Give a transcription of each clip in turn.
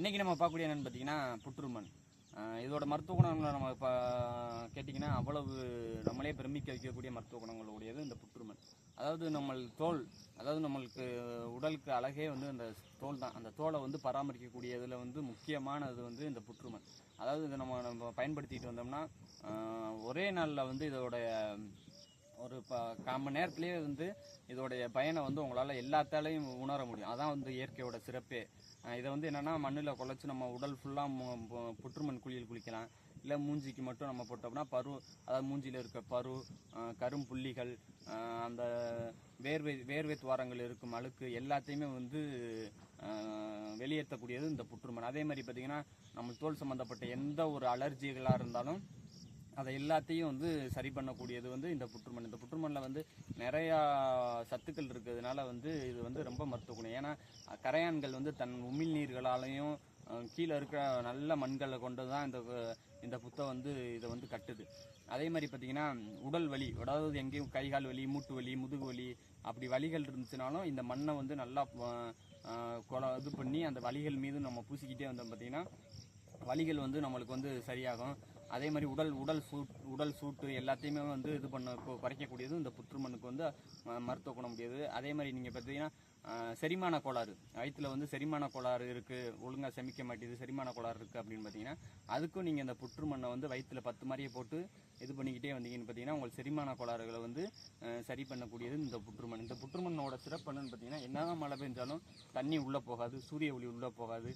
இன்றைக்கி நம்ம பார்க்கக்கூடிய என்னென்னு பார்த்தீங்கன்னா புற்றுமன். இதோட மருத்துவ குணங்களை நம்ம இப்போ கேட்டிங்கன்னா அவ்வளவு நம்மளே பிரமிக்க வைக்கக்கூடிய மருத்துவ குணங்கள் உடையது இந்த புற்றுமண் அதாவது நம்ம தோல் அதாவது நம்மளுக்கு உடலுக்கு அழகே வந்து அந்த தோல் தான். அந்த தோலை வந்து பராமரிக்கக்கூடியதில் வந்து முக்கியமானது வந்து இந்த புற்றுமண் அதாவது இதை நம்ம நம்ம பயன்படுத்திட்டு வந்தோம்னா ஒரே நாளில் வந்து இதோடைய ஒரு ப கால் மணி வந்து இதோடைய பயனை வந்து உங்களால் எல்லாத்தாலையும் உணர முடியும். அதான் வந்து இயற்கையோட சிறப்பே. இதை வந்து என்னன்னா மண்ணில் குழச்சி நம்ம உடல் ஃபுல்லாக புற்றுமண் குழியில் குளிக்கலாம். இல்லை மூஞ்சிக்கு மட்டும் நம்ம போட்டோம்னா பரு அதாவது மூஞ்சியில் இருக்க பரு கரும்புள்ளிகள் அந்த வேர்வை வேர்வை துவாரங்கள் இருக்கும் அழுக்கு எல்லாத்தையுமே வந்து வெளியேற்றக்கூடியது இந்த புற்றுமண் அதே மாதிரி பார்த்தீங்கன்னா நம்ம தோல் சம்மந்தப்பட்ட எந்த ஒரு அலர்ஜிகளாக இருந்தாலும் அதை எல்லாத்தையும் வந்து சரி பண்ணக்கூடியது வந்து இந்த புற்றுமண். இந்த புற்றுமண்ணில் வந்து நிறையா சத்துக்கள் இருக்கிறதுனால வந்து இது வந்து ரொம்ப மருத்துவ குணம். ஏன்னா கரையான்கள் வந்து தன் உமிழ் நீர்களாலையும் கீழே இருக்கிற நல்ல மண்களை கொண்டு தான் இந்த இந்த புத்தை வந்து இதை வந்து கட்டுது. அதே மாதிரி பார்த்தீங்கன்னா உடல் வலி அதாவது எங்கேயும் கை கால் வலி மூட்டு வலி முதுகு வலி அப்படி வலிகள் இருந்துச்சுனாலும் இந்த மண்ணை வந்து நல்லா கொல இது பண்ணி அந்த வலிகள் மீது நம்ம பூசிக்கிட்டே வந்தோம் பார்த்தீங்கன்னா வலிகள் வந்து நம்மளுக்கு வந்து சரியாகும். அதே மாதிரி உடல் உடல் சூட் உடல் சூட்டு எல்லாத்தையுமே வந்து இது பண்ண குறைக்கக்கூடியது. இந்த புற்றுமண்ணுக்கு வந்து மருத்துவ குணம் முடியாது அதே மாதிரி நீங்கள் பார்த்தீங்கன்னா செரிமான கோளாறு. வயிற்றுல வந்து செரிமான கோளாறு இருக்குது ஒழுங்காக செமிக்க மாட்டேது செரிமான கோளாறு இருக்குது அப்படின்னு பார்த்தீங்கன்னா அதுக்கும் நீங்கள் இந்த புற்றுமண்ணை வந்து வயிற்றுல பத்து மாதிரியே போட்டு இது பண்ணிக்கிட்டே வந்தீங்கன்னு பார்த்தீங்கன்னா உங்கள் செரிமான கோளாறுகளை வந்து சரி பண்ணக்கூடியது இந்த புற்றுமண். இந்த புற்றுமண்ணோட சிறப்பு என்னன்னு பார்த்தீங்கன்னா என்னதான் மழை பெஞ்சாலும் தண்ணி உள்ளே போகாது சூரிய ஒளி உள்ளே போகாது.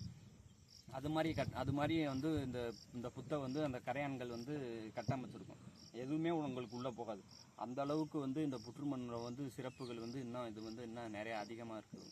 அது மாதிரி கட் அது மாதிரி வந்து இந்த இந்த புத்தை வந்து அந்த கரையான்கள் வந்து கட்டமைச்சிருக்கும். எதுவுமே உங்களுக்கு உள்ளே போகாது. அந்த அளவுக்கு வந்து இந்த புற்றுமண்ணோட வந்து சிறப்புகள் வந்து இன்னும் இது வந்து இன்னும் நிறையா அதிகமாக இருக்குது.